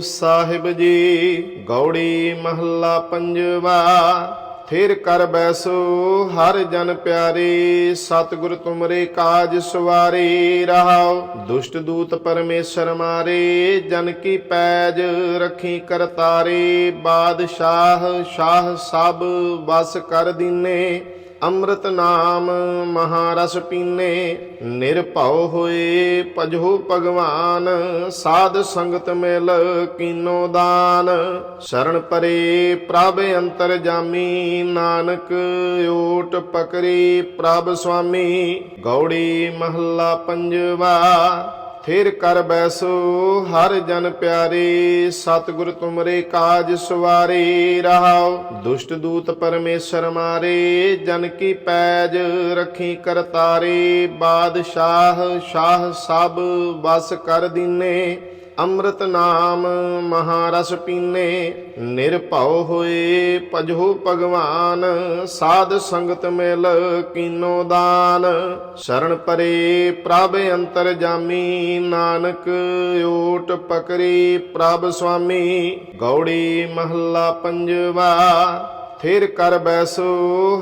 ਸਾਹਿਬ ਜੀ, ਗੌੜੀ ਮਹੱਲਾ ਪੰਜਵਾ। ਫਿਰ ਕਰ ਬੈਸੋ, ਹਰ ਜਨ ਪਿਆਰੇ, ਸਤਿਗੁਰ ਤੁਮਰੇ ਕਾਜ ਸਵਾਰੇ ਰਹਾਉ ਦੁਸ਼ਟ ਦੂਤ ਪਰਮੇਸ਼ਰ ਮਾਰੇ, ਜਨ ਕੀ ਪੈਜ ਰੱਖੀ ਕਰਤਾਰੇ। ਬਾਦਸ਼ਾਹ, ਸ਼ਾਹ ਸਭ ਵਸ ਕਰ ਦੀਨੇ। ਅੰਮ੍ਰਿਤ ਨਾਮ ਮਹਾਰਸ ਪੀਨੇ, ਨਿਰਭਉ ਹੋਏ ਭਜੋ ਭਗਵਾਨ, ਸਾਧ ਸੰਗਤ ਮਿਲ ਕੀਨੋ ਦਾਨ। ਸ਼ਰਨ ਪਰੇ ਪ੍ਰਭ ਅੰਤਰ ਜਾਮੀ, ਨਾਨਕ ਓਟ ਪਕਰੀ ਪ੍ਰਭ ਸੁਆਮੀ। ਗੌੜੀ ਮਹੱਲਾ ਪੰਜਵਾ ਫਿਰ ਕਰ ਬੈਸੋ, ਹਰ ਜਨ ਪਿਆਰੇ, ਸਤਿਗੁਰ ਤੁਮਰੇ ਕਾਜ ਸਵਾਰੇ ਰਹਾਉ ਦੁਸ਼ਟ ਦੂਤ ਪਰਮੇਸ਼ਰ ਮਾਰੇ, ਜਨ ਕੀ ਪੈਜ ਰੱਖੀ ਕਰਤਾਰੇ, ਬਾਦਸ਼ਾਹ, ਸ਼ਾਹ ਸਭ ਵਸ ਕਰ ਦੀਨੇ। ਅੰਮ੍ਰਿਤ ਨਾਮ ਮਹਾਰਸ ਪੀਨੇ, ਨਿਰਭਉ ਹੋਏ ਭਜੋ ਭਗਵਾਨ, ਸਾਧ ਸੰਗਤ ਮਿਲ ਕੀਨੋ ਦਾਨ। ਸ਼ਰਨ ਪਰੇ ਪ੍ਰਭ ਅੰਤਰ ਜਾਮੀ, ਨਾਨਕ ਓਟ ਪਕਰੀ ਪ੍ਰਭ ਸੁਆਮੀ। ਗੌੜੀ ਮਹੱਲਾ ਪੰਜਵਾ ਫਿਰ ਕਰ ਬੈਸੋ,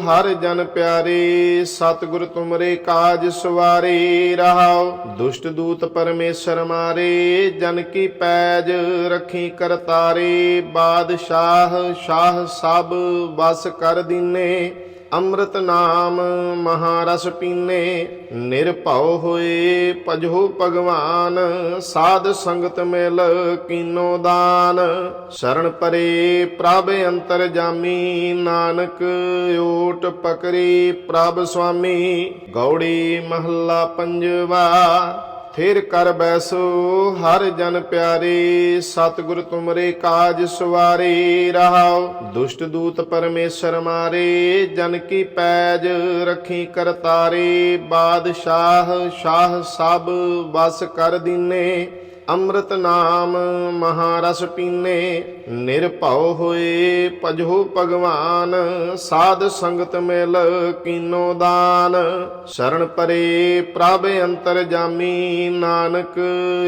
ਹਰ ਜਨ ਪਿਆਰੇ, ਸਤਿਗੁਰ ਤੁਮਰੇ ਕਾਜ ਸਵਾਰੇ ਰਹਾਉ ਦੁਸ਼ਟ ਦੂਤ ਪਰਮੇਸ਼ਰ ਮਾਰੇ, ਜਨ ਕੀ ਪੈਜ ਰੱਖੀ ਕਰਤਾਰੇ, ਬਾਦਸ਼ਾਹ, ਸ਼ਾਹ ਸਭ ਵਸ ਕਰ ਦੀਨੇ। ਅੰਮ੍ਰਿਤ ਨਾਮ ਮਹਾਰਸ ਪੀਨੇ, ਨਿਰਭਉ ਹੋਏ ਭਜੋ ਭਗਵਾਨ, ਸਾਧ ਸੰਗਤ ਮਿਲ ਕੀਨੋ ਦਾਨ। ਸ਼ਰਨ ਪਰੇ ਪ੍ਰਭ ਅੰਤਰ ਜਾਮੀ, ਨਾਨਕ ਓਟ ਪਕਰੀ ਪ੍ਰਭ ਸੁਆਮੀ। ਗੌੜੀ ਮਹੱਲਾ ਪੰਜਵਾ ਫਿਰ ਕਰ ਬੈਸੋ, ਹਰ ਜਨ ਪਿਆਰੇ, ਸਤਿਗੁਰ ਤੁਮਰੇ ਕਾਜ ਸਵਾਰੇ, ਰਹਾਉ। ਦੁਸ਼ਟ ਦੂਤ ਪਰਮੇਸ਼ਰ ਮਾਰੇ, ਜਨ ਕੀ ਪੈਜ ਰੱਖੀ ਕਰਤਾਰੇ। ਬਾਦਸ਼ਾਹ, ਸ਼ਾਹ ਸਭ ਵਸ ਕਰ ਦੀਨੇ। ਅੰਮ੍ਰਿਤ ਨਾਮ ਮਹਾਰਸ ਪੀਨੇ, ਨਿਰਭਉ ਹੋਏ ਭਜੋ ਭਗਵਾਨ, ਸਾਧ ਸੰਗਤ ਮਿਲ ਕੀਨੋ ਦਾਨ। ਸ਼ਰਨ ਪਰੇ ਪ੍ਰਭ ਅੰਤਰ ਜਾਮੀ, ਨਾਨਕ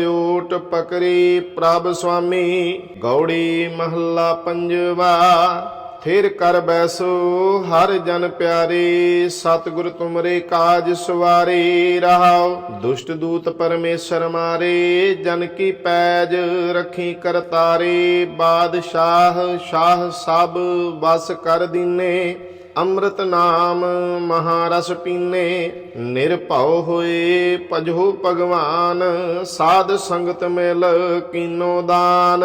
ਓਟ ਪਕਰੀ ਪ੍ਰਭ ਸੁਆਮੀ। ਗੌੜੀ ਮਹੱਲਾ ਪੰਜਵਾ ਫਿਰ ਕਰ ਬੈਸੋ, ਹਰ ਜਨ ਪਿਆਰੇ, ਸਤਿਗੁਰ ਤੁਮਰੇ ਕਾਜ ਸਵਾਰੇ ਰਹਾਉ ਦੁਸ਼ਟ ਦੂਤ ਪਰਮੇਸ਼ਰ ਮਾਰੇ, ਜਨ ਕੀ ਪੈਜ ਰੱਖੀ ਕਰਤਾਰੇ, ਬਾਦਸ਼ਾਹ, ਸ਼ਾਹ ਸਭ ਵਸ ਕਰ ਦੀਨੇ। ਅੰਮ੍ਰਿਤ ਨਾਮ ਮਹਾਰਸ ਪੀਨੇ, ਨਿਰਭਉ ਹੋਏ ਭਜੋ ਭਗਵਾਨ, ਸਾਧ ਸੰਗਤ ਮਿਲ ਕੀਨੋ ਦਾਨ।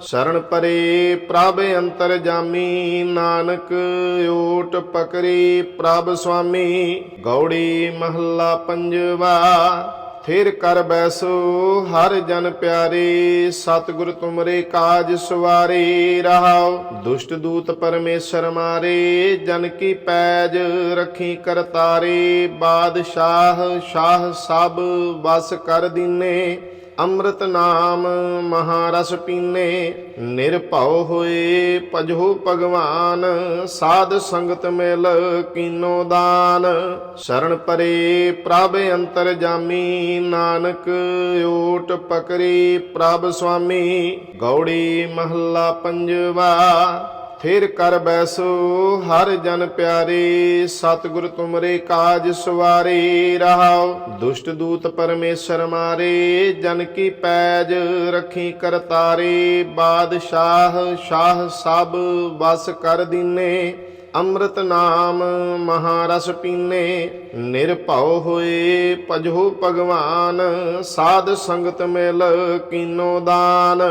ਸ਼ਰਨ ਪਰੇ ਪ੍ਰਭ ਅੰਤਰ ਜਾਮੀ, ਨਾਨਕ ਓਟ ਪਕਰੀ ਪ੍ਰਭ ਸੁਆਮੀ, ਗੌੜੀ ਮਹੱਲਾ ਪੰਜਵਾ। ਫਿਰ ਕਰ ਬੈਸੋ, ਹਰ ਜਨ ਪਿਆਰੇ, ਸਤਿਗੁਰ ਤੁਮਰੇ ਕਾਜ ਸਵਾਰੇ ਰਹਾਉ ਦੁਸ਼ਟ ਦੂਤ ਪਰਮੇਸ਼ਰ ਮਾਰੇ, ਜਨ ਕੀ ਪੈਜ ਰੱਖੀ ਕਰਤਾਰੇ। ਬਾਦਸ਼ਾਹ, ਸ਼ਾਹ ਸਭ ਵਸ ਕਰ ਦੀਨੇ। ਅੰਮ੍ਰਿਤ ਨਾਮ ਮਹਾਰਸ ਪੀਨੇ, ਨਿਰਭਉ ਹੋਏ ਭਜੋ ਭਗਵਾਨ, ਸਾਧ ਸੰਗਤ ਮਿਲ ਕੀਨੋ ਦਾਨ। ਸ਼ਰਨ ਪਰੇ ਪ੍ਰਭ ਅੰਤਰ ਜਾਮੀ, ਨਾਨਕ ਓਟ ਪਕਰੀ ਪ੍ਰਭ ਸੁਆਮੀ। ਗੌੜੀ ਮਹੱਲਾ ਪੰਜਵਾ ਫਿਰ ਕਰ ਬੈਸੋ, ਹਰ ਜਨ ਪਿਆਰੇ, ਸਤਿਗੁਰ ਤੁਮਰੇ ਕਾਜ ਸਵਾਰੇ, ਰਹਾਉ। ਦੁਸ਼ਟ ਦੂਤ ਪਰਮੇਸ਼ਰ ਮਾਰੇ, ਜਨ ਕੀ ਪੈਜ ਰੱਖੀ ਕਰਤਾਰੇ ਬਾਦਸ਼ਾਹ, ਸ਼ਾਹ ਸਭ ਵਸ ਕਰ ਦੀਨੇ। ਅੰਮ੍ਰਿਤ ਨਾਮ ਮਹਾਰਸ ਪੀਨੇ, ਨਿਰਭਉ ਹੋਏ ਭਜੋ ਭਗਵਾਨ, ਸਾਧ ਸੰਗਤ ਮਿਲ ਕੀਨੋ ਦਾਨ।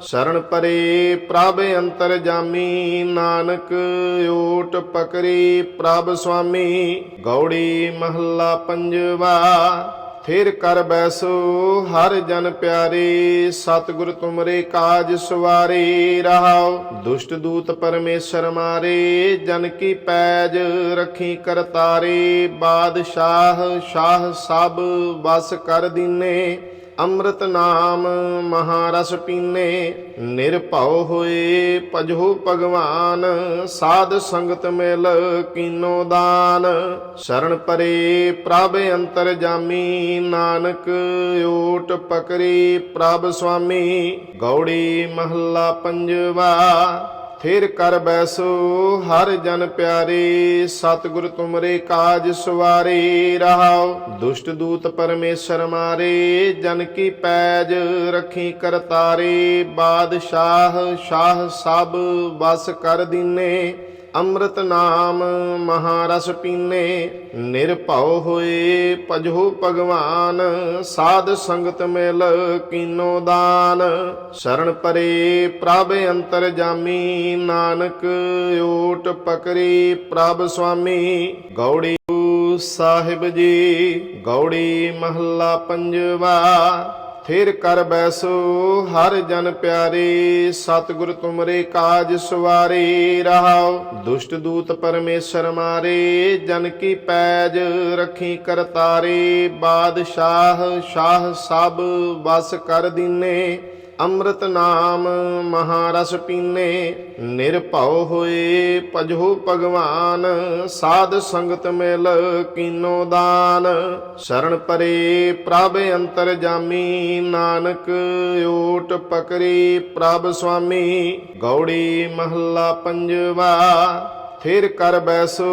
ਸ਼ਰਨ ਪਰੇ ਪ੍ਰਭ ਅੰਤਰ ਜਾਮੀ, ਨਾਨਕ ਓਟ ਪਕਰੀ ਪ੍ਰਭ ਸੁਆਮੀ। ਗੌੜੀ ਮਹੱਲਾ ਪੰਜਵਾ ਫਿਰ ਕਰ ਬੈਸੋ, ਹਰ ਜਨ ਪਿਆਰੇ, ਸਤਿਗੁਰ ਤੁਮਰੇ ਕਾਜ ਸਵਾਰੇ, ਰਹਾਉ। ਦੁਸ਼ਟ ਦੂਤ ਪਰਮੇਸ਼ਰ ਮਾਰੇ, ਜਨ ਕੀ ਪੈਜ ਰੱਖੀ ਕਰਤਾਰੇ ਬਾਦਸ਼ਾਹ, ਸ਼ਾਹ ਸਭ ਵਸ ਕਰ ਦੀਨੇ। ਅੰਮ੍ਰਿਤ ਨਾਮ ਮਹਾਰਸ ਪੀਨੇ, ਨਿਰਭਉ ਹੋਏ ਭਜੋ ਭਗਵਾਨ, ਸਾਧ ਸੰਗਤ ਮਿਲ ਕੀਨੋ ਦਾਨ। ਸ਼ਰਨ ਪਰੇ ਪ੍ਰਭ ਅੰਤਰ ਜਾਮੀ, ਨਾਨਕ ਓਟ ਪਕਰੀ ਪ੍ਰਭ ਸੁਆਮੀ। ਗੌੜੀ ਮਹੱਲਾ ਪੰਜਵਾ ਫਿਰ ਕਰ ਬੈਸੋ, ਹਰ ਜਨ ਪਿਆਰੇ, ਸਤਿਗੁਰ ਤੁਮਰੇ ਕਾਜ ਸਵਾਰੇ ਰਹਾਉ ਦੁਸ਼ਟ ਦੂਤ ਪਰਮੇਸ਼ਰ ਮਾਰੇ, ਜਨ ਕੀ ਪੈਜ ਰੱਖੀ ਕਰਤਾਰੇ। ਬਾਦਸ਼ਾਹ, ਸ਼ਾਹ ਸਭ ਬਸ ਕਰ ਦੀਨੇ। ਅੰਮ੍ਰਿਤ ਨਾਮ ਮਹਾਰਸ ਪੀਨੇ, ਨਿਰਭਉ ਹੋਏ ਭਜੋ ਭਗਵਾਨ, ਸਾਧ ਸੰਗਤ ਮਿਲ ਕੀਨੋ ਦਾਨ। ਸ਼ਰਨ ਪਰੇ ਪ੍ਰਭ ਅੰਤਰ ਜਾਮੀ, ਨਾਨਕ ਓਟ ਪਕਰੀ ਪ੍ਰਭ ਸੁਆਮੀ। ਗੌੜੀ ਸਾਹਿਬ ਜੀ, ਗੌੜੀ ਮਹੱਲਾ ਪੰਜਵਾ। ਫਿਰ ਕਰ ਬੈਸੋ, ਹਰ ਜਨ ਪਿਆਰੇ, ਸਤਿਗੁਰ ਤੁਮਰੇ ਕਾਜ ਸਵਾਰੇ, ਰਹਾਉ। ਦੁਸ਼ਟ ਦੂਤ ਪਰਮੇਸ਼ਰ ਮਾਰੇ, ਜਨ ਕੀ ਪੈਜ ਰੱਖੀ ਕਰਤਾਰੇ ਬਾਦਸ਼ਾਹ, ਸ਼ਾਹ ਸਭ ਵਸ ਕਰ ਦੀਨੇ। ਅੰਮ੍ਰਿਤ ਨਾਮ ਮਹਾਰਸ ਪੀਨੇ, ਨਿਰਭਉ ਹੋਏ ਭਜੋ ਭਗਵਾਨ, ਸਾਧ ਸੰਗਤ ਮਿਲ ਕੀਨੋ ਦਾਨ। ਸ਼ਰਨ ਪਰੇ ਪ੍ਰਭ ਅੰਤਰ ਜਾਮੀ, ਨਾਨਕ ਓਟ ਪਕਰੀ ਪ੍ਰਭ ਸੁਆਮੀ। ਗੌੜੀ ਮਹੱਲਾ ਪੰਜਵਾ ਫਿਰ ਕਰ ਬੈਸੋ,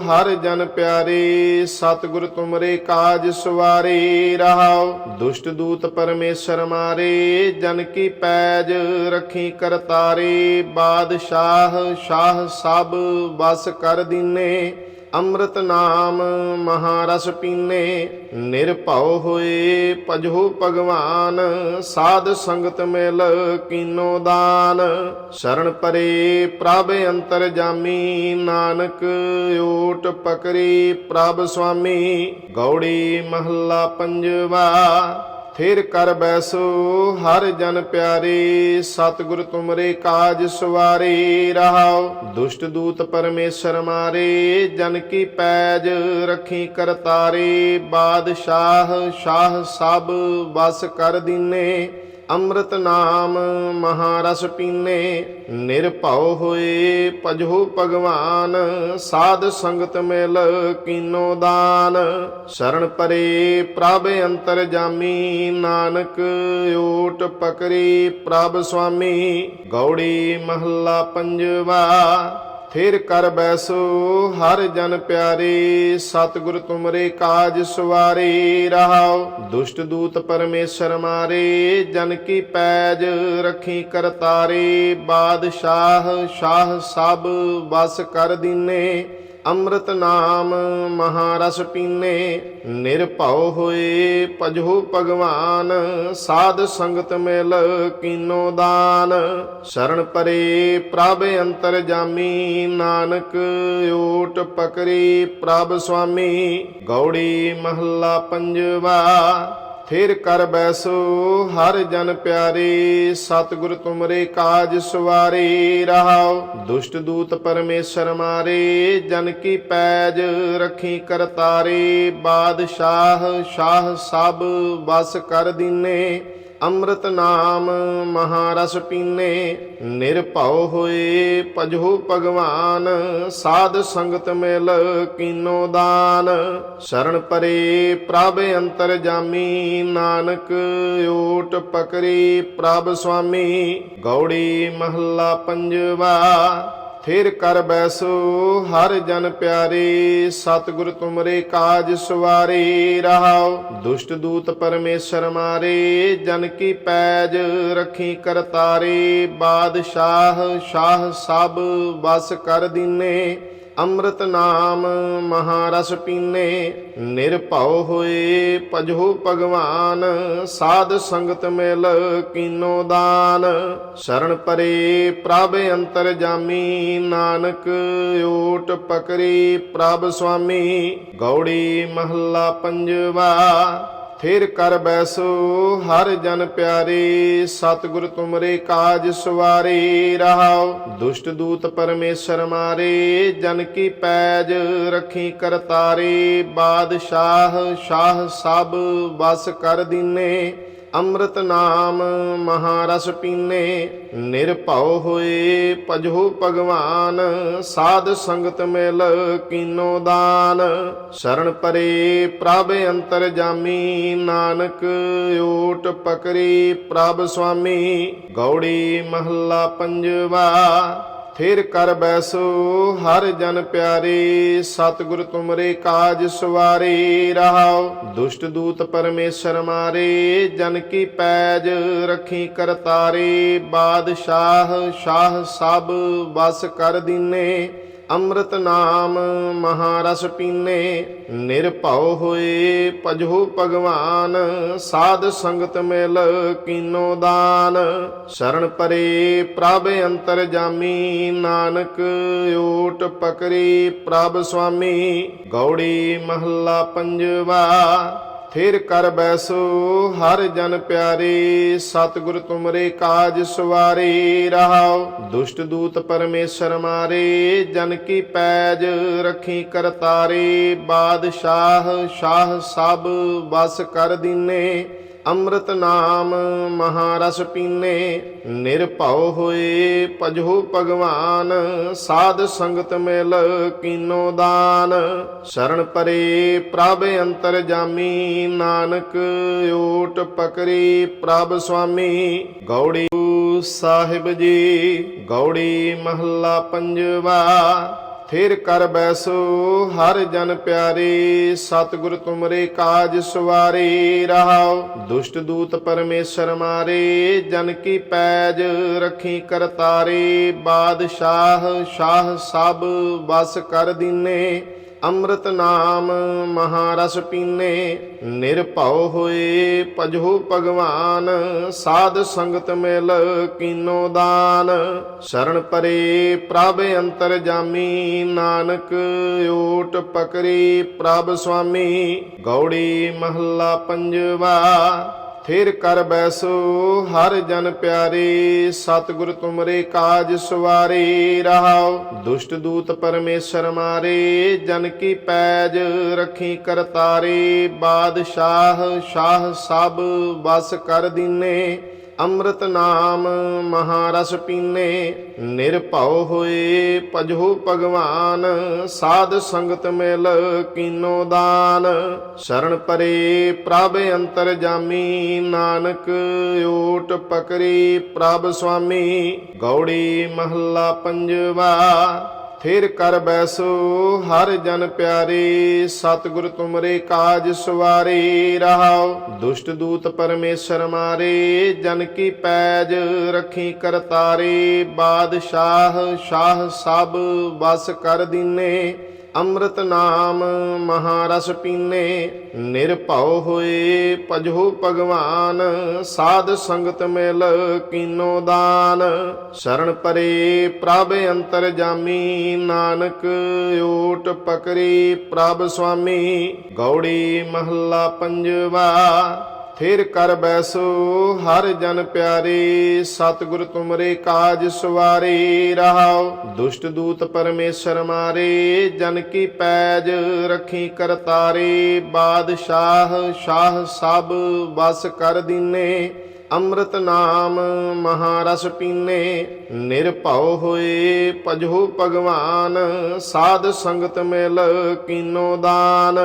ਹਰ ਜਨ ਪਿਆਰੇ, ਸਤਿਗੁਰ ਤੁਮਰੇ ਕਾਜ ਸਵਾਰੇ ਰਹਾਉ ਦੁਸ਼ਟ ਦੂਤ ਪਰਮੇਸ਼ਰ ਮਾਰੇ, ਜਨ ਕੀ ਪੈਜ ਰੱਖੀ ਕਰਤਾਰੇ, ਬਾਦਸ਼ਾਹ, ਸ਼ਾਹ ਸਭ ਵਸ ਕਰ ਦੀਨੇ। ਅੰਮ੍ਰਿਤ ਨਾਮ ਮਹਾਰਸ ਪੀਨੇ, ਨਿਰਭਉ ਹੋਏ ਭਜੋ ਭਗਵਾਨ, ਸਾਧ ਸੰਗਤ ਮਿਲ ਕੀਨੋ ਦਾਨ। ਸ਼ਰਨ ਪਰੇ ਪ੍ਰਭ ਅੰਤਰ ਜਾਮੀ, ਨਾਨਕ ਓਟ ਪਕਰੀ ਪ੍ਰਭ ਸੁਆਮੀ। ਗੌੜੀ ਮਹੱਲਾ ਪੰਜਵਾ ਫਿਰ ਕਰ ਬੈਸੋ, ਹਰ ਜਨ ਪਿਆਰੇ, ਸਤਿਗੁਰ ਤੁਮਰੇ ਕਾਜ ਸਵਾਰੇ, ਰਹਾਉ। ਦੁਸ਼ਟ ਦੂਤ ਪਰਮੇਸ਼ਰ ਮਾਰੇ, ਜਨ ਕੀ ਪੈਜ ਰੱਖੀ ਕਰਤਾਰੇ ਬਾਦਸ਼ਾਹ, ਸ਼ਾਹ ਸਭ ਬਸ ਕਰ ਦੀਨੇ। ਅੰਮ੍ਰਿਤ ਨਾਮ ਮਹਾਰਸ ਪੀਨੇ, ਨਿਰਭਉ ਹੋਏ ਭਜੋ ਭਗਵਾਨ, ਸਾਧ ਸੰਗਤ ਮਿਲ ਕੀਨੋ ਦਾਨ। ਸ਼ਰਨ ਪਰੇ ਪ੍ਰਭ ਅੰਤਰ ਜਾਮੀ, ਨਾਨਕ ਓਟ ਪਕਰੀ ਪ੍ਰਭ ਸੁਆਮੀ। ਗੌੜੀ ਮਹੱਲਾ ਪੰਜਵਾ ਫਿਰ ਕਰ ਬੈਸੋ, ਹਰ ਜਨ ਪਿਆਰੇ, ਸਤਿਗੁਰ ਤੁਮਰੇ ਕਾਜ ਸਵਾਰੇ, ਰਹਾਉ ਦੁਸ਼ਟ ਦੂਤ ਪਰਮੇਸ਼ਰ ਮਾਰੇ, ਜਨ ਕੀ ਪੈਜ ਰੱਖੀ ਕਰਤਾਰੇ ਬਾਦਸ਼ਾਹ, ਸ਼ਾਹ ਸਭ ਵਸ ਕਰ ਦੀਨੇ। ਅੰਮ੍ਰਿਤ ਨਾਮ ਮਹਾਰਸ ਪੀਨੇ, ਨਿਰਭਉ ਹੋਏ ਭਜੋ ਭਗਵਾਨ, ਸਾਧ ਸੰਗਤ ਮਿਲ ਕੀਨੋ ਦਾਨ। ਸ਼ਰਨ ਪਰੇ ਪ੍ਰਭ ਅੰਤਰ ਜਾਮੀ, ਨਾਨਕ ਓਟ ਪਕਰੀ ਪ੍ਰਭ ਸੁਆਮੀ। ਗੌੜੀ ਮਹੱਲਾ ਪੰਜਵਾ ਫਿਰ ਕਰ ਬੈਸੋ, ਹਰ ਜਨ ਪਿਆਰੇ, ਸਤਿਗੁਰ ਤੁਮਰੇ ਕਾਜ ਸਵਾਰੇ ਰਹਾਉ ਦੁਸ਼ਟ ਦੂਤ ਪਰਮੇਸ਼ਰ ਮਾਰੇ, ਜਨ ਕੀ ਪੈਜ ਰੱਖੀ ਕਰਤਾਰੇ ਬਾਦਸ਼ਾਹ, ਸ਼ਾਹ ਸਭ ਵਸ ਕਰ ਦੀਨੇ। ਅੰਮ੍ਰਿਤ ਨਾਮ ਮਹਾਰਸ ਪੀਨੇ, ਨਿਰਭਉ ਹੋਏ ਭਜੋ ਭਗਵਾਨ, ਸਾਧ ਸੰਗਤ ਮਿਲ ਕੀਨੋ ਦਾਨ। ਸ਼ਰਨ ਪਰੇ ਪ੍ਰਭ ਅੰਤਰ ਜਾਮੀ, ਨਾਨਕ ਓਟ ਪਕਰੀ ਪ੍ਰਭ ਸੁਆਮੀ। ਗੌੜੀ ਮਹੱਲਾ ਪੰਜਵਾ ਫਿਰ ਕਰ ਬੈਸੋ, ਹਰ ਜਨ ਪਿਆਰੇ, ਸਤਿਗੁਰ ਤੁਮਰੇ ਕਾਜ ਸਵਾਰੇ, ਰਹਾਉ। ਦੁਸ਼ਟ ਦੂਤ ਪਰਮੇਸ਼ਰ ਮਾਰੇ, ਜਨ ਕੀ ਪੈਜ ਰੱਖੀ ਕਰਤਾਰੇ ਬਾਦਸ਼ਾਹ, ਸ਼ਾਹ ਸਭ ਬਸ ਕਰ ਦੀਨੇ। ਅੰਮ੍ਰਿਤ ਨਾਮ ਮਹਾਰਸ ਪੀਨੇ, ਨਿਰਭਉ ਹੋਏ ਭਜੋ ਭਗਵਾਨ, ਸਾਧ ਸੰਗਤ ਮਿਲ ਕੀਨੋ ਦਾਨ। ਸ਼ਰਨ ਪਰੇ ਪ੍ਰਭ ਅੰਤਰ ਜਾਮੀ, ਨਾਨਕ ਓਟ ਪਕਰੀ ਪ੍ਰਭ ਸੁਆਮੀ, ਗੌੜੀ ਮਹੱਲਾ ਪੰਜਵਾ। ਫਿਰ ਕਰ ਬੈਸੋ, ਹਰ ਜਨ ਪਿਆਰੇ, ਸਤਿਗੁਰ ਤੁਮਰੇ ਕਾਜ ਸਵਾਰੇ ਰਹਾਉ ਦੁਸ਼ਟ ਦੂਤ ਪਰਮੇਸ਼ਰ ਮਾਰੇ, ਜਨ ਕੀ ਪੈਜ ਰੱਖੀ ਕਰਤਾਰੇ, ਬਾਦਸ਼ਾਹ, ਸ਼ਾਹ ਸਭ ਵਸ ਕਰ ਦੀਨੇ। ਅੰਮ੍ਰਿਤ ਨਾਮ ਮਹਾਰਸ ਪੀਨੇ, ਨਿਰਭਉ ਹੋਏ ਭਜੋ ਭਗਵਾਨ, ਸਾਧ ਸੰਗਤ ਮਿਲ ਕੀਨੋ ਦਾਨ। ਸ਼ਰਨ ਪਰੇ ਪ੍ਰਭ ਅੰਤਰ ਜਾਮੀ, ਨਾਨਕ ਓਟ ਪਕਰੀ ਪ੍ਰਭ ਸੁਆਮੀ। ਗੌੜੀ ਮਹੱਲਾ ਪੰਜਵਾ ਫਿਰ ਕਰ ਬੈਸੋ, ਹਰ ਜਨ ਪਿਆਰੇ, ਸਤਿਗੁਰ ਤੁਮਰੇ ਕਾਜ ਸਵਾਰੇ, ਰਹਾਓ। ਦੁਸ਼ਟ ਦੂਤ ਪਰਮੇਸ਼ਰ ਮਾਰੇ, ਜਨ ਕੀ ਪੈਜ ਰੱਖੀ ਕਰਤਾਰੇ, ਬਾਦਸ਼ਾਹ, ਸ਼ਾਹ ਸਭ ਵਸ ਕਰ ਦੀਨੇ। ਅੰਮ੍ਰਿਤ ਨਾਮ ਮਹਾਰਸ ਪੀਨੇ, ਨਿਰਭਉ ਹੋਏ ਭਜੋ ਭਗਵਾਨ, ਸਾਧ ਸੰਗਤ ਮਿਲ ਕੀਨੋ ਦਾਨ। ਸ਼ਰਨ ਪਰੇ ਪ੍ਰਭ ਅੰਤਰ ਜਾਮੀ, ਨਾਨਕ ਓਟ ਪਕਰੀ ਪ੍ਰਭ ਸੁਆਮੀ। ਗੌੜੀ ਮਹੱਲਾ ਪੰਜਵਾ ਫਿਰ ਕਰ ਬੈਸੋ, ਹਰ ਜਨ ਪਿਆਰੇ, ਸਤਿਗੁਰ ਤੁਮਰੇ ਕਾਜ ਸਵਾਰੇ ਰਹਾਓ ਦੁਸ਼ਟ ਦੂਤ ਪਰਮੇਸ਼ਰ ਮਾਰੇ, ਜਨ ਕੀ ਪੈਜ ਰੱਖੀ ਕਰਤਾਰੇ। ਬਾਦਸ਼ਾਹ, ਸ਼ਾਹ ਸਭ ਵਸ ਕਰ ਦੀਨੇ। ਅੰਮ੍ਰਿਤ ਨਾਮ ਮਹਾਰਸ ਪੀਨੇ, ਨਿਰਭਉ ਹੋਏ ਭਜੋ ਭਗਵਾਨ, ਸਾਧ ਸੰਗਤ ਮਿਲ ਕੀਨੋ ਦਾਨ। ਸ਼ਰਨ ਪਰੇ ਪ੍ਰਭ ਅੰਤਰ ਜਾਮੀ, ਨਾਨਕ ਓਟ ਪਕਰੀ ਪ੍ਰਭ ਸੁਆਮੀ। ਗੌੜੀ ਸਾਹਿਬ ਜੀ, ਗੌੜੀ ਮਹੱਲਾ ਪੰਜਵਾ। ਫਿਰ ਕਰ ਬੈਸੋ, ਹਰ ਜਨ ਪਿਆਰੇ, ਸਤਿਗੁਰ ਤੁਮਰੇ ਕਾਜ ਸਵਾਰੇ, ਰਹਾਓ। ਦੁਸ਼ਟ ਦੂਤ ਪਰਮੇਸ਼ਰ ਮਾਰੇ, ਜਨ ਕੀ ਪੈਜ ਰੱਖੀ ਕਰਤਾਰੇ। ਬਾਦਸ਼ਾਹ, ਸ਼ਾਹ ਸਭ ਵਸ ਕਰ ਦੀਨੇ। ਅੰਮ੍ਰਿਤ ਨਾਮ ਮਹਾਰਸ ਪੀਨੇ, ਨਿਰਭਉ ਹੋਏ ਭਜੋ ਭਗਵਾਨ, ਸਾਧ ਸੰਗਤ ਮਿਲ ਕੀਨੋ ਦਾਨ। ਸ਼ਰਨ ਪਰੇ ਪ੍ਰਭ ਅੰਤਰ ਜਾਮੀ, ਨਾਨਕ ਓਟ ਪਕਰੀ ਪ੍ਰਭ ਸੁਆਮੀ। ਗੌੜੀ ਮਹੱਲਾ ਪੰਜਵਾ ਫਿਰ ਕਰ ਬੈਸੋ, ਹਰ ਜਨ ਪਿਆਰੇ, ਸਤਿਗੁਰ ਤੁਮਰੇ ਕਾਜ ਸਵਾਰੇ ਰਹਾਓ ਦੁਸ਼ਟ ਦੂਤ ਪਰਮੇਸ਼ਰ ਮਾਰੇ, ਜਨ ਕੀ ਪੈਜ ਰੱਖੀ ਕਰਤਾਰੇ ਬਾਦਸ਼ਾਹ, ਸ਼ਾਹ ਸਭ ਵਸ ਕਰ ਦੀਨੇ। ਅੰਮ੍ਰਿਤ ਨਾਮ ਮਹਾਰਸ ਪੀਨੇ, ਨਿਰਭਉ ਹੋਏ ਭਜੋ ਭਗਵਾਨ, ਸਾਧ ਸੰਗਤ ਮਿਲ ਕੀਨੋ ਦਾਨ। ਸ਼ਰਨ ਪਰੇ ਪ੍ਰਭ ਅੰਤਰ ਜਾਮੀ, ਨਾਨਕ ਓਟ ਪਕਰੀ ਪ੍ਰਭ ਸੁਆਮੀ। ਗੌੜੀ ਮਹੱਲਾ ਪੰਜਵਾ ਫਿਰ ਕਰ ਬੈਸੋ, ਹਰ ਜਨ ਪਿਆਰੇ, ਸਤਿਗੁਰ ਤੁਮਰੇ ਕਾਜ ਸਵਾਰੇ, ਰਹਾਓ। ਦੁਸ਼ਟ ਦੂਤ ਪਰਮੇਸ਼ਰ ਮਾਰੇ, ਜਨ ਕੀ ਪੈਜ ਰੱਖੀ ਕਰਤਾਰੇ। ਬਾਦਸ਼ਾਹ, ਸ਼ਾਹ ਸਭ ਵਸ ਕਰ ਦੀਨੇ। ਅੰਮ੍ਰਿਤ ਨਾਮ ਮਹਾਰਸ ਪੀਨੇ, ਨਿਰਭਉ ਹੋਏ ਭਜੋ ਭਗਵਾਨ, ਸਾਧ ਸੰਗਤ ਮਿਲ ਕੀਨੋ ਦਾਨ। ਸ਼ਰਨ ਪਰੇ ਪ੍ਰਭ ਅੰਤਰ ਜਾਮੀ, ਨਾਨਕ ਓਟ ਪਕਰੀ ਪ੍ਰਭ ਸੁਆਮੀ, ਗੌੜੀ ਮਹੱਲਾ ਪੰਜਵਾ। ਫਿਰ ਕਰ ਬੈਸੋ, ਹਰ ਜਨ ਪਿਆਰੇ, ਸਤਿਗੁਰ ਤੁਮਰੇ ਕਾਜ ਸਵਾਰੇ, ਰਹਾਓ। ਦੁਸ਼ਟ ਦੂਤ ਪਰਮੇਸ਼ਰ ਮਾਰੇ, ਜਨ ਕੀ ਪੈਜ ਰੱਖੀ ਕਰਤਾਰੇ, ਬਾਦਸ਼ਾਹ, ਸ਼ਾਹ ਸਭ ਵਸ ਕਰ ਦੀਨੇ। ਅੰਮ੍ਰਿਤ ਨਾਮ ਮਹਾਰਸ ਪੀਨੇ, ਨਿਰਭਉ ਹੋਏ ਭਜੋ ਭਗਵਾਨ, ਸਾਧ ਸੰਗਤ ਮਿਲ ਕੀਨੋ ਦਾਨ।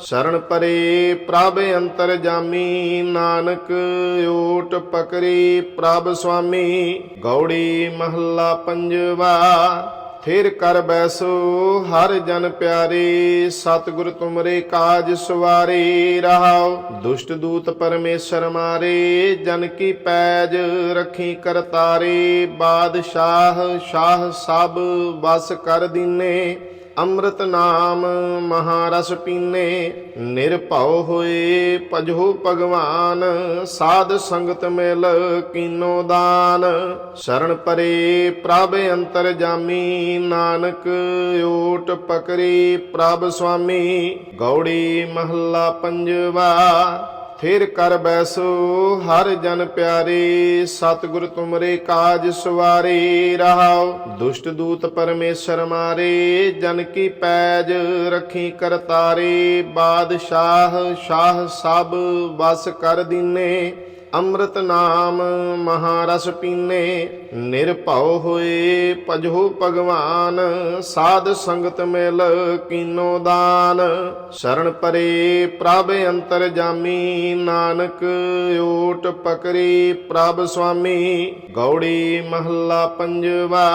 ਸ਼ਰਨ ਪਰੇ ਪ੍ਰਭ ਅੰਤਰ ਜਾਮੀ, ਨਾਨਕ ਓਟ ਪਕਰੀ ਪ੍ਰਭ ਸੁਆਮੀ। ਗੌੜੀ ਮਹੱਲਾ ਪੰਜਵਾ ਫਿਰ ਕਰ ਬੈਸੋ, ਹਰ ਜਨ ਪਿਆਰੇ, ਸਤਿਗੁਰ ਤੁਮਰੇ ਕਾਜ ਸਵਾਰੇ ਰਹਾਓ ਦੁਸ਼ਟ ਦੂਤ ਪਰਮੇਸ਼ਰ ਮਾਰੇ, ਜਨ ਕੀ ਪੈਜ ਰੱਖੀ ਕਰਤਾਰੇ ਬਾਦਸ਼ਾਹ, ਸ਼ਾਹ ਸਭ ਵਸ ਕਰ ਦੀਨੇ। ਅੰਮ੍ਰਿਤ ਨਾਮ ਮਹਾਰਸ ਪੀਨੇ, ਨਿਰਭਉ ਹੋਏ ਭਜੋ ਭਗਵਾਨ, ਸਾਧ ਸੰਗਤ ਮਿਲ ਕੀਨੋ ਦਾਨ। ਸ਼ਰਨ ਪਰੇ ਪ੍ਰਭ ਅੰਤਰ ਜਾਮੀ, ਨਾਨਕ ਓਟ ਪਕਰੀ ਪ੍ਰਭ ਸੁਆਮੀ, ਗੌੜੀ ਮਹੱਲਾ ਪੰਜਵਾ। ਫਿਰ ਕਰ ਬੈਸੋ, ਹਰ ਜਨ ਪਿਆਰੇ, ਸਤਿਗੁਰ ਤੁਮਰੇ ਕਾਜ ਸਵਾਰੇ, ਰਹਾਓ। ਦੁਸ਼ਟ ਦੂਤ ਪਰਮੇਸ਼ਰ ਮਾਰੇ, ਜਨ ਕੀ ਪੈਜ ਰੱਖੀ ਕਰਤਾਰੇ। ਬਾਦਸ਼ਾਹ, ਸ਼ਾਹ ਸਭ ਵਸ ਕਰ ਦੀਨੇ। ਅੰਮ੍ਰਿਤ ਨਾਮ ਮਹਾਰਸ ਪੀਨੇ, ਨਿਰਭਉ ਹੋਏ ਭਜੋ ਭਗਵਾਨ, ਸਾਧ ਸੰਗਤ ਮਿਲ ਕੀਨੋ ਦਾਨ। ਸ਼ਰਨ ਪਰੇ ਪ੍ਰਭ ਅੰਤਰ ਜਾਮੀ, ਨਾਨਕ ਓਟ ਪਕਰੀ ਪ੍ਰਭ ਸੁਆਮੀ। ਗੌੜੀ ਮਹੱਲਾ ਪੰਜਵਾ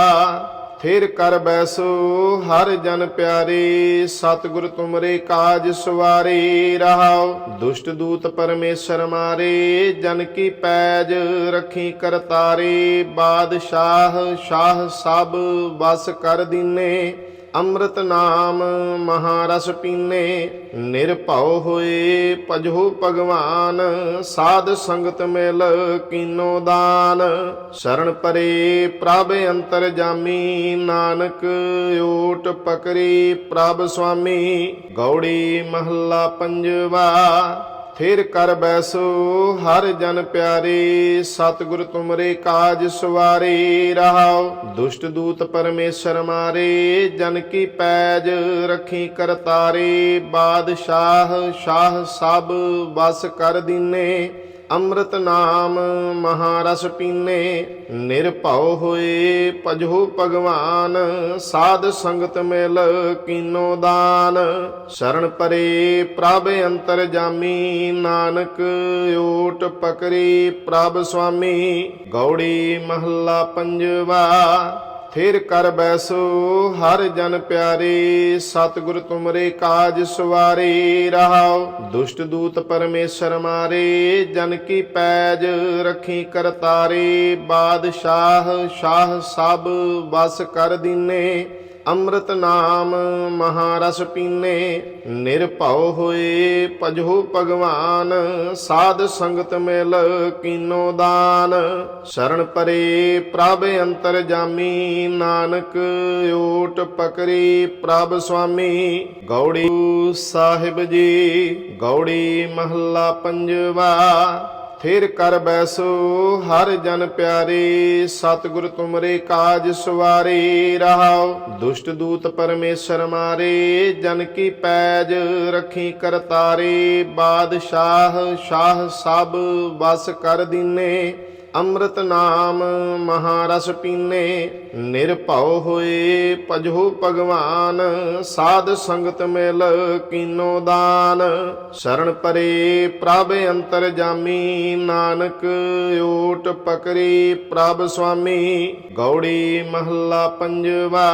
ਫਿਰ ਕਰ ਬੈਸੋ, ਹਰ ਜਨ ਪਿਆਰੇ, ਸਤਿਗੁਰ ਤੁਮਰੇ ਕਾਜ ਸਵਾਰੇ, ਰਹਾਉ। ਦੁਸ਼ਟ ਦੂਤ ਪਰਮੇਸ਼ਰ ਮਾਰੇ, ਜਨ ਕੀ ਪੈਜ ਰੱਖੀ ਕਰਤਾਰੇ ਬਾਦਸ਼ਾਹ, ਸ਼ਾਹ ਸਭ ਵਸ ਕਰ ਦੀਨੇ। ਅੰਮ੍ਰਿਤ ਨਾਮ ਮਹਾਰਸ ਪੀਨੇ, ਨਿਰਭਉ ਹੋਏ ਭਜੋ ਭਗਵਾਨ, ਸਾਧ ਸੰਗਤ ਮਿਲ ਕੀਨੋ ਦਾਨ। ਸ਼ਰਨ ਪਰੇ ਪ੍ਰਭ ਅੰਤਰ ਜਾਮੀ, ਨਾਨਕ ਓਟ ਪਕਰੀ ਪ੍ਰਭ ਸੁਆਮੀ। ਗੌੜੀ ਮਹੱਲਾ ਪੰਜਵਾ ਫਿਰ ਕਰ ਬੈਸੋ, ਹਰ ਜਨ ਪਿਆਰੇ, ਸਤਿਗੁਰ ਤੁਮਰੇ ਕਾਜ ਸਵਾਰੇ, ਰਹਾਉ। ਦੁਸ਼ਟ ਦੂਤ ਪਰਮੇਸ਼ਰ ਮਾਰੇ, ਜਨ ਕੀ ਪੈਜ ਰੱਖੀ ਕਰਤਾਰੇ। ਬਾਦਸ਼ਾਹ, ਸ਼ਾਹ ਸਭ ਵਸ ਕਰ ਦੀਨੇ। ਅੰਮ੍ਰਿਤ ਨਾਮ ਮਹਾਰਸ ਪੀਨੇ, ਨਿਰਭਉ ਹੋਏ ਭਜੋ ਭਗਵਾਨ, ਸਾਧ ਸੰਗਤ ਮਿਲ ਕੀਨੋ ਦਾਨ। ਸ਼ਰਨ ਪਰੇ ਪ੍ਰਭ ਅੰਤਰ ਜਾਮੀ, ਨਾਨਕ ਓਟ ਪਕਰੀ ਪ੍ਰਭ ਸੁਆਮੀ। ਗੌੜੀ ਮਹੱਲਾ ਪੰਜਵਾ ਫਿਰ ਕਰ ਬੈਸੋ, ਹਰ ਜਨ ਪਿਆਰੇ, ਸਤਿਗੁਰ ਤੁਮਰੇ ਕਾਜ ਸਵਾਰੇ ਰਹਾਉ ਦੁਸ਼ਟ ਦੂਤ ਪਰਮੇਸ਼ਰ ਮਾਰੇ, ਜਨ ਕੀ ਪੈਜ ਰੱਖੀ ਕਰਤਾਰੇ, ਬਾਦਸ਼ਾਹ, ਸ਼ਾਹ ਸਭ ਬਸ ਕਰ ਦੀਨੇ। ਅੰਮ੍ਰਿਤ ਨਾਮ ਮਹਾਰਸ ਪੀਨੇ, ਨਿਰਭਉ ਹੋਏ ਭਜੋ ਭਗਵਾਨ, ਸਾਧ ਸੰਗਤ ਮਿਲ ਕੀਨੋ ਦਾਨ। ਸ਼ਰਨ ਪਰੇ ਪ੍ਰਭ ਅੰਤਰ ਜਾਮੀ, ਨਾਨਕ ਓਟ ਪਕਰੀ ਪ੍ਰਭ ਸੁਆਮੀ। ਗੌੜੀ ਸਾਹਿਬ ਜੀ, ਗੌੜੀ ਮਹੱਲਾ ਪੰਜਵਾ ਫਿਰ ਕਰ ਬੈਸੋ, ਹਰ ਜਨ ਪਿਆਰੇ, ਸਤਿਗੁਰ ਤੁਮਰੇ ਕਾਜ ਸਵਾਰੇ, ਰਹਾਉ। ਦੁਸ਼ਟ ਦੂਤ ਪਰਮੇਸ਼ਰ ਮਾਰੇ, ਜਨ ਕੀ ਪੈਜ ਰੱਖੀ ਕਰਤਾਰੇ ਬਾਦਸ਼ਾਹ, ਸ਼ਾਹ ਸਭ ਬਸ ਕਰ ਦੀਨੇ। ਅੰਮ੍ਰਿਤ ਨਾਮ ਮਹਾਰਸ ਪੀਨੇ, ਨਿਰਭਉ ਹੋਏ ਭਜੋ ਭਗਵਾਨ, ਸਾਧ ਸੰਗਤ ਮਿਲ ਕੀਨੋ ਦਾਨ। ਸ਼ਰਨ ਪਰੇ ਪ੍ਰਭ ਅੰਤਰ ਜਾਮੀ, ਨਾਨਕ ਓਟ ਪਕਰੀ ਪ੍ਰਭ ਸੁਆਮੀ। ਗੌੜੀ ਮਹੱਲਾ ਪੰਜਵਾ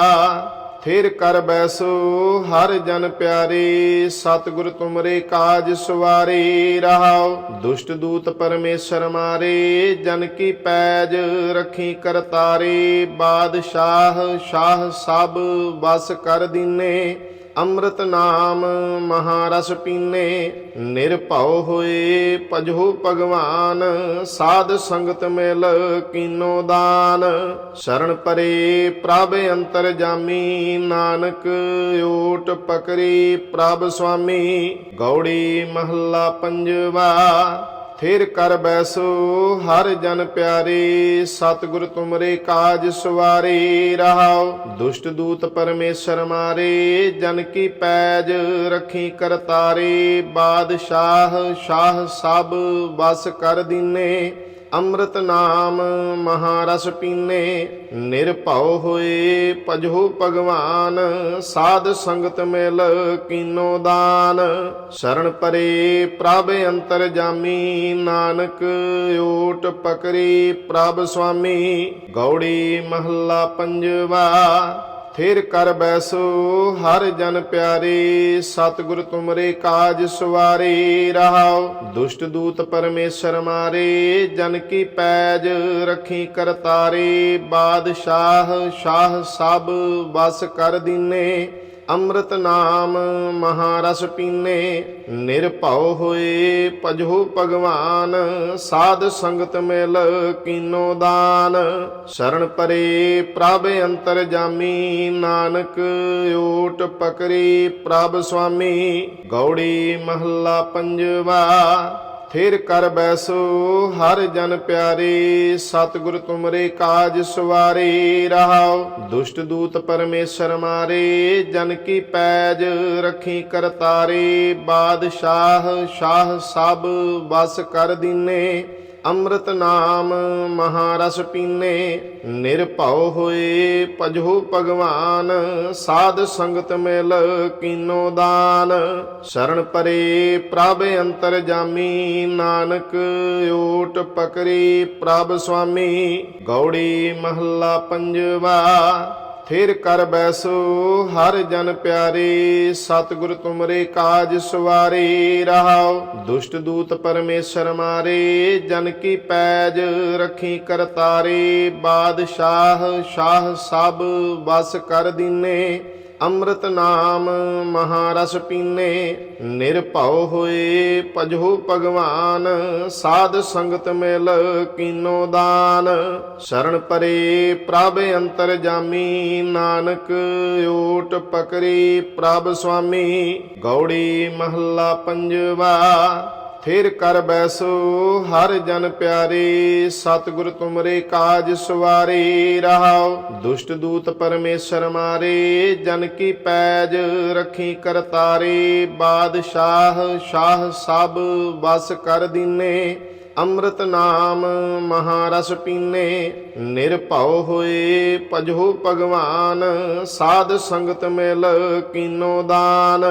ਫਿਰ ਕਰ ਬੈਸੋ, ਹਰ ਜਨ ਪਿਆਰੇ, ਸਤਿਗੁਰ ਤੁਮਰੇ ਕਾਜ ਸਵਾਰੇ, ਰਹਾਉ। ਦੁਸ਼ਟ ਦੂਤ ਪਰਮੇਸ਼ਰ ਮਾਰੇ, ਜਨ ਕੀ ਪੈਜ ਰੱਖੀ ਕਰਤਾਰੇ ਬਾਦਸ਼ਾਹ, ਸ਼ਾਹ ਸਭ ਵਸ ਕਰ ਦੀਨੇ। ਅੰਮ੍ਰਿਤ ਨਾਮ ਮਹਾਰਸ ਪੀਨੇ, ਨਿਰਭਉ ਹੋਏ ਭਜੋ ਭਗਵਾਨ, ਸਾਧ ਸੰਗਤ ਮਿਲ ਕੀਨੋ ਦਾਨ। ਸ਼ਰਨ ਪਰੇ ਪ੍ਰਭ ਅੰਤਰ ਜਾਮੀ, ਨਾਨਕ ਓਟ ਪਕਰੀ ਪ੍ਰਭ ਸੁਆਮੀ। ਗੌੜੀ ਮਹੱਲਾ ਪੰਜਵਾ ਫਿਰ ਕਰ ਬੈਸੋ, ਹਰ ਜਨ ਪਿਆਰੇ, ਸਤਿਗੁਰ ਤੁਮਰੇ ਕਾਜ ਸਵਾਰੇ ਰਹਾਉ ਦੁਸ਼ਟ ਦੂਤ ਪਰਮੇਸ਼ਰ ਮਾਰੇ, ਜਨ ਕੀ ਪੈਜ ਰੱਖੀ ਕਰਤਾਰੇ ਬਾਦਸ਼ਾਹ, ਸ਼ਾਹ ਸਭ ਵਸ ਕਰ ਦੀਨੇ। ਅੰਮ੍ਰਿਤ ਨਾਮ ਮਹਾਰਸ ਪੀਨੇ, ਨਿਰਭਉ ਹੋਏ ਭਜੋ ਭਗਵਾਨ, ਸਾਧ ਸੰਗਤ ਮਿਲ ਕੀਨੋ ਦਾਨ। ਸ਼ਰਨ ਪਰੇ ਪ੍ਰਭ ਅੰਤਰ ਜਾਮੀ, ਨਾਨਕ ਓਟ ਪਕਰੀ ਪ੍ਰਭ ਸੁਆਮੀ। ਗੌੜੀ ਮਹੱਲਾ ਪੰਜਵਾ ਫਿਰ ਕਰ ਬੈਸੋ, ਹਰ ਜਨ ਪਿਆਰੇ, ਸਤਿਗੁਰ ਤੁਮਰੇ ਕਾਜ ਸਵਾਰੇ ਰਹਾਉ ਦੁਸ਼ਟ ਦੂਤ ਪਰਮੇਸ਼ਰ ਮਾਰੇ, ਜਨ ਕੀ ਪੈਜ ਰੱਖੀ ਕਰਤਾਰੇ, ਬਾਦਸ਼ਾਹ, ਸ਼ਾਹ ਸਭ ਬਸ ਕਰ ਦੀਨੇ। ਅੰਮ੍ਰਿਤ ਨਾਮ ਮਹਾਰਸ ਪੀਨੇ, ਨਿਰਭਉ ਹੋਏ ਭਜੋ ਭਗਵਾਨ, ਸਾਧ ਸੰਗਤ ਮਿਲ ਕੀਨੋ ਦਾਨ। ਸ਼ਰਨ ਪਰੇ ਪ੍ਰਭ ਅੰਤਰ ਜਾਮੀ, ਨਾਨਕ ਓਟ ਪਕਰੀ ਪ੍ਰਭ ਸੁਆਮੀ, ਗੌੜੀ ਮਹੱਲਾ ਪੰਜਵਾ। ਫਿਰ ਕਰ ਬੈਸੋ, ਹਰ ਜਨ ਪਿਆਰੇ, ਸਤਿਗੁਰ ਤੁਮਰੇ ਕਾਜ ਸਵਾਰੇ ਰਹਾਉ ਦੁਸ਼ਟ ਦੂਤ ਪਰਮੇਸ਼ਰ ਮਾਰੇ, ਜਨ ਕੀ ਪੈਜ ਰੱਖੀ ਕਰਤਾਰੇ, ਬਾਦਸ਼ਾਹ, ਸ਼ਾਹ ਸਭ ਵਸ ਕਰ ਦੀਨੇ। ਅੰਮ੍ਰਿਤ ਨਾਮ ਮਹਾਰਸ ਪੀਨੇ, ਨਿਰਭਉ ਹੋਏ ਭਜੋ ਭਗਵਾਨ, ਸਾਧ ਸੰਗਤ ਮਿਲ ਕੀਨੋ ਦਾਨ। ਸ਼ਰਨ ਪਰੇ ਪ੍ਰਭ ਅੰਤਰ ਜਾਮੀ, ਨਾਨਕ ਓਟ ਪਕਰੀ ਪ੍ਰਭ ਸੁਆਮੀ। ਗੌੜੀ ਮਹੱਲਾ ਪੰਜਵਾ ਫਿਰ ਕਰ ਬੈਸੋ, ਹਰ ਜਨ ਪਿਆਰੇ, ਸਤਿਗੁਰ ਤੁਮਰੇ ਕਾਜ ਸਵਾਰੇ, ਰਹਾਉ। ਦੁਸ਼ਟ ਦੂਤ ਪਰਮੇਸ਼ਰ ਮਾਰੇ, ਜਨ ਕੀ ਪੈਜ ਰੱਖੀ ਕਰਤਾਰੇ ਬਾਦਸ਼ਾਹ, ਸ਼ਾਹ ਸਭ ਵਸ ਕਰ ਦੀਨੇ। ਅੰਮ੍ਰਿਤ ਨਾਮ ਮਹਾਰਸ ਪੀਨੇ, ਨਿਰਭਉ ਹੋਏ ਭਜੋ ਭਗਵਾਨ, ਸਾਧ ਸੰਗਤ ਮਿਲ ਕੀਨੋ ਦਾਨ। ਸ਼ਰਨ ਪਰੇ ਪ੍ਰਭ ਅੰਤਰ ਜਾਮੀ, ਨਾਨਕ ਓਟ ਪਕਰੀ ਪ੍ਰਭ ਸੁਆਮੀ। ਗੌੜੀ ਮਹੱਲਾ ਪੰਜਵਾ ਫਿਰ ਕਰ ਬੈਸੋ, ਹਰ ਜਨ ਪਿਆਰੇ, ਸਤਿਗੁਰ ਤੁਮਰੇ ਕਾਜ ਸਵਾਰੇ ਰਹਾਉ ਦੁਸ਼ਟ ਦੂਤ ਪਰਮੇਸ਼ਰ ਮਾਰੇ, ਜਨ ਕੀ ਪੈਜ ਰੱਖੀ ਕਰਤਾਰੇ। ਬਾਦਸ਼ਾਹ, ਸ਼ਾਹ ਸਭ ਵਸ ਕਰ ਦੀਨੇ। ਅੰਮ੍ਰਿਤ ਨਾਮ ਮਹਾਰਸ ਪੀਨੇ, ਨਿਰਭਉ ਹੋਏ ਭਜੋ ਭਗਵਾਨ, ਸਾਧ ਸੰਗਤ ਮਿਲ ਕੀਨੋ ਦਾਨ।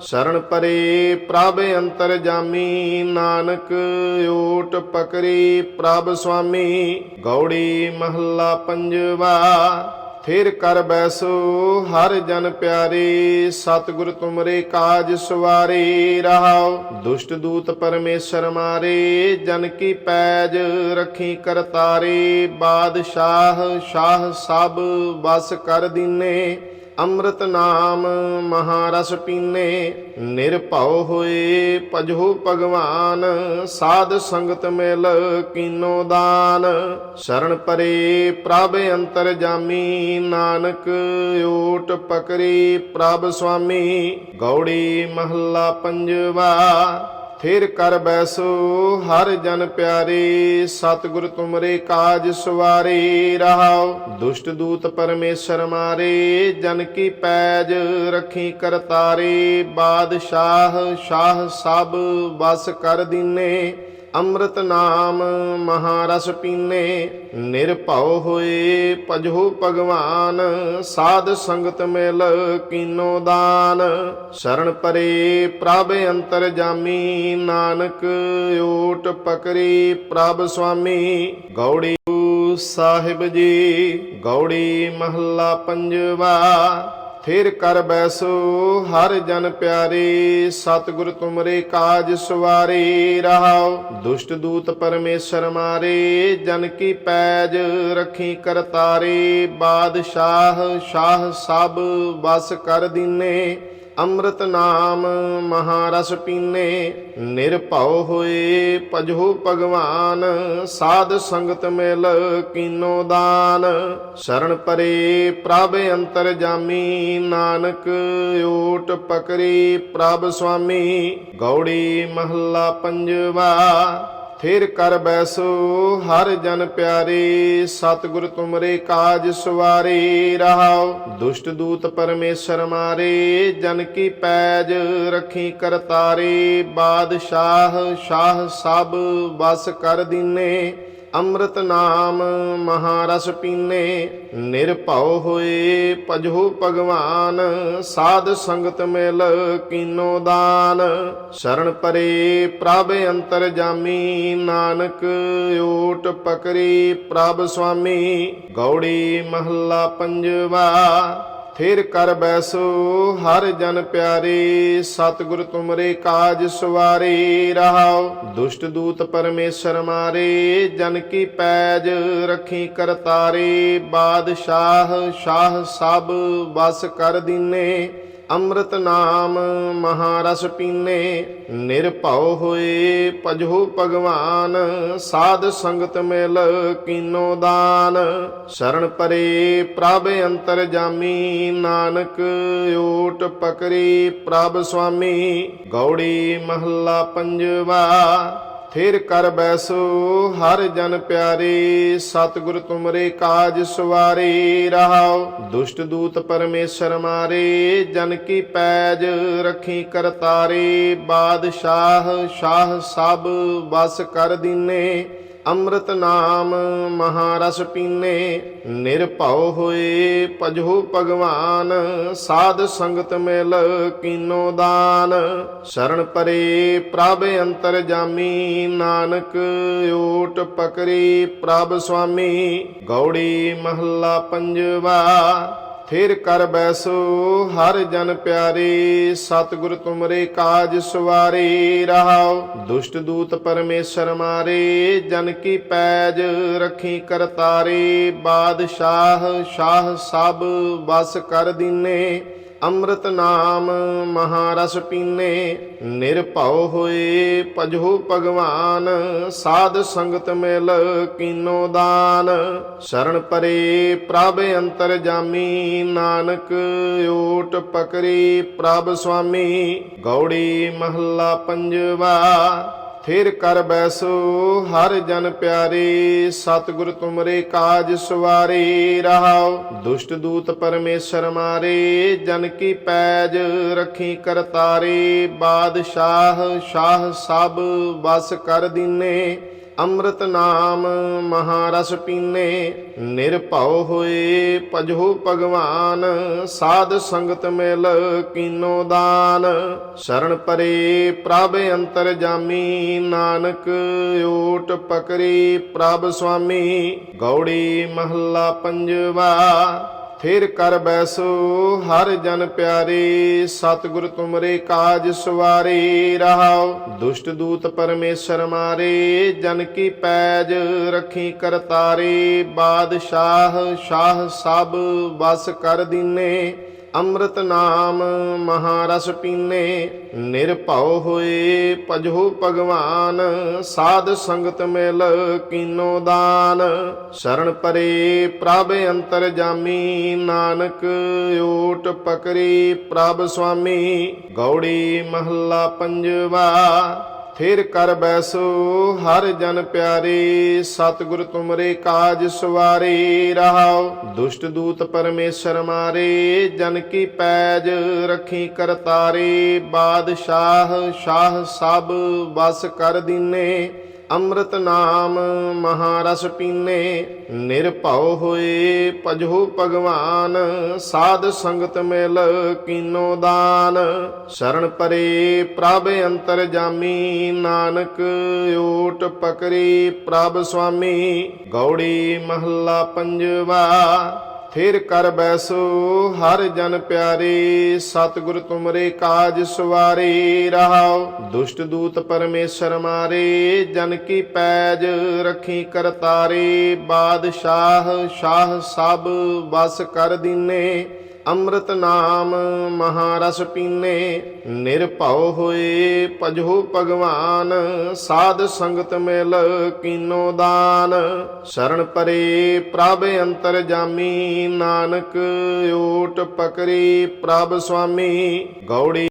ਸ਼ਰਨ ਪਰੇ ਪ੍ਰਭ ਅੰਤਰ ਜਾਮੀ, ਨਾਨਕ ਓਟ ਪਕਰੀ ਪ੍ਰਭ ਸੁਆਮੀ। ਗੌੜੀ ਮਹੱਲਾ ਪੰਜਵਾ ਫਿਰ ਕਰ ਬੈਸੋ, ਹਰ ਜਨ ਪਿਆਰੇ, ਸਤਿਗੁਰ ਤੁਮਰੇ ਕਾਜ ਸਵਾਰੇ ਰਹਾਉ ਦੁਸ਼ਟ ਦੂਤ ਪਰਮੇਸ਼ਰ ਮਾਰੇ, ਜਨ ਕੀ ਪੈਜ ਰੱਖੀ ਕਰਤਾਰੇ, ਬਾਦਸ਼ਾਹ, ਸ਼ਾਹ ਸਭ ਵਸ ਕਰ ਦੀਨੇ। ਅੰਮ੍ਰਿਤ ਨਾਮ ਮਹਾਰਸ ਪੀਨੇ, ਨਿਰਭਉ ਹੋਏ ਭਜੋ ਭਗਵਾਨ, ਸਾਧ ਸੰਗਤ ਮਿਲ ਕੀਨੋ ਦਾਨ। ਸ਼ਰਨ ਪਰੇ ਪ੍ਰਭ ਅੰਤਰ ਜਾਮੀ, ਨਾਨਕ ਓਟ ਪਕਰੀ ਪ੍ਰਭ ਸੁਆਮੀ। ਗੌੜੀ ਮਹੱਲਾ ਪੰਜਵਾ ਫਿਰ ਕਰ ਬੈਸੋ ਹਰ ਜਨ ਪਿਆਰੇ, ਸਤਿਗੁਰ ਤੁਮਰੇ ਕਾਜ ਸਵਾਰੇ ਰਹਾਉ ਦੁਸ਼ਟ ਦੂਤ ਪਰਮੇਸ਼ਰ ਮਾਰੇ, ਜਨ ਕੀ ਪੈਜ ਰੱਖੀ ਕਰਤਾਰੇ। ਬਾਦਸ਼ਾਹ, ਸ਼ਾਹ ਸਭ ਵਸ ਕਰ ਦੀਨੇ। ਅੰਮ੍ਰਿਤ ਨਾਮ ਮਹਾਰਸ ਪੀਨੇ, ਨਿਰਭਉ ਹੋਏ ਭਜੋ ਭਗਵਾਨ, ਸਾਧ ਸੰਗਤ ਮਿਲ ਕੀਨੋ ਦਾਨ। ਸ਼ਰਨ ਪਰੇ ਪ੍ਰਭ ਅੰਤਰ ਜਾਮੀ, ਨਾਨਕ ਓਟ ਪਕਰੀ ਪ੍ਰਭ ਸੁਆਮੀ। ਗੌੜੀ ਸਾਹਿਬ ਜੀ, ਗੌੜੀ ਮਹੱਲਾ ਪੰਜਵਾ। ਫਿਰ ਕਰ ਬੈਸੋ, ਹਰ ਜਨ ਪਿਆਰੇ, ਸਤਿਗੁਰ ਤੁਮਰੇ ਕਾਜ ਸਵਾਰੇ ਰਹਾਉ ਦੁਸ਼ਟ ਦੂਤ ਪਰਮੇਸ਼ਰ ਮਾਰੇ, ਜਨ ਕੀ ਪੈਜ ਰੱਖੀ ਕਰਤਾਰੇ, ਬਾਦਸ਼ਾਹ, ਸ਼ਾਹ ਸਭ ਵਸ ਕਰ ਦੀਨੇ। ਅੰਮ੍ਰਿਤ ਨਾਮ ਮਹਾਰਸ ਪੀਨੇ, ਨਿਰਭਉ ਹੋਏ ਭਜੋ ਭਗਵਾਨ, ਸਾਧ ਸੰਗਤ ਮਿਲ ਕੀਨੋ ਦਾਨ। ਸ਼ਰਨ ਪਰੇ ਪ੍ਰਭ ਅੰਤਰ ਜਾਮੀ, ਨਾਨਕ ਓਟ ਪਕਰੀ ਪ੍ਰਭ ਸੁਆਮੀ। ਗੌੜੀ ਮਹੱਲਾ ਪੰਜਵਾ ਫਿਰ ਕਰ ਬੈਸੋ, ਹਰ ਜਨ ਪਿਆਰੇ, ਸਤਿਗੁਰ ਤੁਮਰੇ ਕਾਜ ਸਵਾਰੇ, ਰਹਾਉ। ਦੁਸ਼ਟ ਦੂਤ ਪਰਮੇਸ਼ਰ ਮਾਰੇ, ਜਨ ਕੀ ਪੈਜ ਰੱਖੀ ਕਰਤਾਰੇ ਬਾਦਸ਼ਾਹ, ਸ਼ਾਹ ਸਭ ਵਸ ਕਰ ਦੀਨੇ। ਅੰਮ੍ਰਿਤ ਨਾਮ ਮਹਾਰਸ ਪੀਨੇ, ਨਿਰਭਉ ਹੋਏ ਭਜੋ ਭਗਵਾਨ, ਸਾਧ ਸੰਗਤ ਮਿਲ ਕੀਨੋ ਦਾਨ। ਸ਼ਰਨ ਪਰੇ ਪ੍ਰਭ ਅੰਤਰ ਜਾਮੀ, ਨਾਨਕ ਓਟ ਪਕਰੀ ਪ੍ਰਭ ਸੁਆਮੀ। ਗੌੜੀ ਮਹੱਲਾ ਪੰਜਵਾ ਫਿਰ ਕਰ ਬੈਸੋ, ਹਰ ਜਨ ਪਿਆਰੇ, ਸਤਿਗੁਰ ਤੁਮਰੇ ਕਾਜ ਸਵਾਰੇ ਰਹਾਉ ਦੁਸ਼ਟ ਦੂਤ ਪਰਮੇਸ਼ਰ ਮਾਰੇ, ਜਨ ਕੀ ਪੈਜ ਰੱਖੀ ਕਰਤਾਰੇ, ਬਾਦਸ਼ਾਹ, ਸ਼ਾਹ ਸਭ ਵਸ ਕਰ ਦੀਨੇ। ਅੰਮ੍ਰਿਤ ਨਾਮ ਮਹਾਰਸ ਪੀਨੇ, ਨਿਰਭਉ ਹੋਏ ਭਜੋ ਭਗਵਾਨ, ਸਾਧ ਸੰਗਤ ਮਿਲ ਕੀਨੋ ਦਾਨ। ਸ਼ਰਨ ਪਰੇ ਪ੍ਰਭ ਅੰਤਰ ਜਾਮੀ, ਨਾਨਕ ਓਟ ਪਕਰੀ ਪ੍ਰਭ ਸੁਆਮੀ। ਗੌੜੀ ਮਹੱਲਾ ਪੰਜਵਾ ਫਿਰ ਕਰ ਬੈਸੋ, ਹਰ ਜਨ ਪਿਆਰੇ, ਸਤਿਗੁਰ ਤੁਮਰੇ ਕਾਜ ਸਵਾਰੇ, ਰਹਾਉ। ਦੁਸ਼ਟ ਦੂਤ ਪਰਮੇਸ਼ਰ ਮਾਰੇ, ਜਨ ਕੀ ਪੈਜ ਰੱਖੀ ਕਰਤਾਰੇ ਬਾਦਸ਼ਾਹ, ਸ਼ਾਹ ਸਭ ਵਸ ਕਰ ਦੀਨੇ। ਅੰਮ੍ਰਿਤ ਨਾਮ ਮਹਾਰਸ ਪੀਨੇ, ਨਿਰਭਉ ਹੋਏ ਭਜੋ ਭਗਵਾਨ, ਸਾਧ ਸੰਗਤ ਮਿਲ ਕੀਨੋ ਦਾਨ। ਸ਼ਰਨ ਪਰੇ ਪ੍ਰਭ ਅੰਤਰ ਜਾਮੀ, ਨਾਨਕ ਓਟ ਪਕਰੀ ਪ੍ਰਭ ਸੁਆਮੀ। ਗੌੜੀ ਮਹੱਲਾ ਪੰਜਵਾ ਫਿਰ ਕਰ ਬੈਸੋ, ਹਰ ਜਨ ਪਿਆਰੇ, ਸਤਿਗੁਰ ਤੁਮਰੇ ਕਾਜ ਸਵਾਰੇ, ਰਹਾਉ। ਦੁਸ਼ਟ ਦੂਤ ਪਰਮੇਸ਼ਰ ਮਾਰੇ, ਜਨ ਕੀ ਪੈਜ ਰੱਖੀ ਕਰਤਾਰੇ। ਬਾਦਸ਼ਾਹ, ਸ਼ਾਹ ਸਭ ਵਸ ਕਰ ਦੀਨੇ। ਅੰਮ੍ਰਿਤ ਨਾਮ ਮਹਾਰਸ ਪੀਨੇ, ਨਿਰਭਉ ਹੋਏ ਭਜੋ ਭਗਵਾਨ, ਸਾਧ ਸੰਗਤ ਮਿਲ ਕੀਨੋ ਦਾਨ। ਸ਼ਰਨ ਪਰੇ ਪ੍ਰਭ ਅੰਤਰ ਜਾਮੀ, ਨਾਨਕ ਓਟ ਪਕਰੀ ਪ੍ਰਭ ਸੁਆਮੀ, ਗੌੜੀ ਮਹੱਲਾ ਪੰਜਵਾ। ਫਿਰ ਕਰ ਬੈਸੋ, ਹਰ ਜਨ ਪਿਆਰੇ, ਸਤਿਗੁਰ ਤੁਮਰੇ ਕਾਜ ਸਵਾਰੇ ਰਹਾਉ ਦੁਸ਼ਟ ਦੂਤ ਪਰਮੇਸ਼ਰ ਮਾਰੇ, ਜਨ ਕੀ ਪੈਜ ਰੱਖੀ ਕਰਤਾਰੇ। ਬਾਦਸ਼ਾਹ, ਸ਼ਾਹ ਸਭ ਵਸ ਕਰ ਦੀਨੇ। ਅੰਮ੍ਰਿਤ ਨਾਮ ਮਹਾਰਸ ਪੀਨੇ, ਨਿਰਭਉ ਹੋਏ ਭਜੋ ਭਗਵਾਨ, ਸਾਧ ਸੰਗਤ ਮਿਲ ਕੀਨੋ ਦਾਨ। ਸ਼ਰਨ ਪਰੇ ਪ੍ਰਭ ਅੰਤਰ ਜਾਮੀ, ਨਾਨਕ ਓਟ ਪਕਰੀ ਪ੍ਰਭ ਸੁਆਮੀ। ਗੌੜੀ ਮਹੱਲਾ ਪੰਜਵਾ ਫਿਰ ਕਰ ਬੈਸੋ, ਹਰ ਜਨ ਪਿਆਰੇ, ਸਤਿਗੁਰ ਤੁਮਰੇ ਕਾਜ ਸਵਾਰੇ, ਰਹਾਉ। ਦੁਸ਼ਟ ਦੂਤ ਪਰਮੇਸ਼ਰ ਮਾਰੇ, ਜਨ ਕੀ ਪੈਜ ਰੱਖੀ ਕਰਤਾਰੇ ਬਾਦਸ਼ਾਹ, ਸ਼ਾਹ ਸਭ ਵਸ ਕਰ ਦੀਨੇ। ਅੰਮ੍ਰਿਤ ਨਾਮ ਮਹਾਰਸ ਪੀਨੇ, ਨਿਰਭਉ ਹੋਏ ਭਜੋ ਭਗਵਾਨ, ਸਾਧ ਸੰਗਤ ਮਿਲ ਕੀਨੋ ਦਾਨ। ਸ਼ਰਨ ਪਰੇ ਪ੍ਰਭ ਅੰਤਰ ਜਾਮੀ, ਨਾਨਕ ਓਟ ਪਕਰੀ ਪ੍ਰਭ ਸੁਆਮੀ, ਗੌੜੀ ਮਹੱਲਾ ਪੰਜਵਾ। ਫਿਰ ਕਰ ਬੈਸੋ, ਹਰ ਜਨ ਪਿਆਰੇ, ਸਤਿਗੁਰ ਤੁਮਰੇ ਕਾਜ ਸਵਾਰੇ ਰਹਾਉ ਦੁਸ਼ਟ ਦੂਤ ਪਰਮੇਸ਼ਰ ਮਾਰੇ, ਜਨ ਕੀ ਪੈਜ ਰੱਖੀ ਕਰਤਾਰੇ। ਬਾਦਸ਼ਾਹ, ਸ਼ਾਹ ਸਭ ਵਸ ਕਰ ਦੀਨੇ। ਅੰਮ੍ਰਿਤ ਨਾਮ ਮਹਾਰਸ ਪੀਨੇ, ਨਿਰਭਉ ਹੋਏ ਭਜੋ ਭਗਵਾਨ, ਸਾਧ ਸੰਗਤ ਮਿਲ ਕੀਨੋ ਦਾਨ। ਸ਼ਰਨ ਪਰੇ ਪ੍ਰਭ ਅੰਤਰ ਜਾਮੀ, ਨਾਨਕ ਓਟ ਪਕਰੇ ਪ੍ਰਭ ਸੁਆਮੀ। ਗੌੜੀ ਮਹੱਲਾ ਪੰਜਵਾ ਫਿਰ ਕਰ ਬੈਸੋ, ਹਰ ਜਨ ਪਿਆਰੇ, ਸਤਿਗੁਰ ਤੁਮਰੇ ਕਾਜ ਸਵਾਰੇ ਰਹਾਉ ਦੁਸ਼ਟ ਦੂਤ ਪਰਮੇਸ਼ਰ ਮਾਰੇ, ਜਨ ਕੀ ਪੈਜ ਰੱਖੀ ਕਰਤਾਰੇ ਬਾਦਸ਼ਾਹ, ਸ਼ਾਹ ਸਭ ਵਸ ਕਰ ਦੀਨੇ। ਅੰਮ੍ਰਿਤ ਨਾਮ ਮਹਾਰਸ ਪੀਨੇ, ਨਿਰਭਉ ਹੋਏ ਭਜੋ ਭਗਵਾਨ, ਸਾਧ ਸੰਗਤ ਮਿਲ ਕੀਨੋ ਦਾਨ। ਸ਼ਰਨ ਪਰੇ ਪ੍ਰਭ ਅੰਤਰ ਜਾਮੀ, ਨਾਨਕ ਓਟ ਪਕਰੀ ਪ੍ਰਭ ਸੁਆਮੀ, ਗੌੜੀ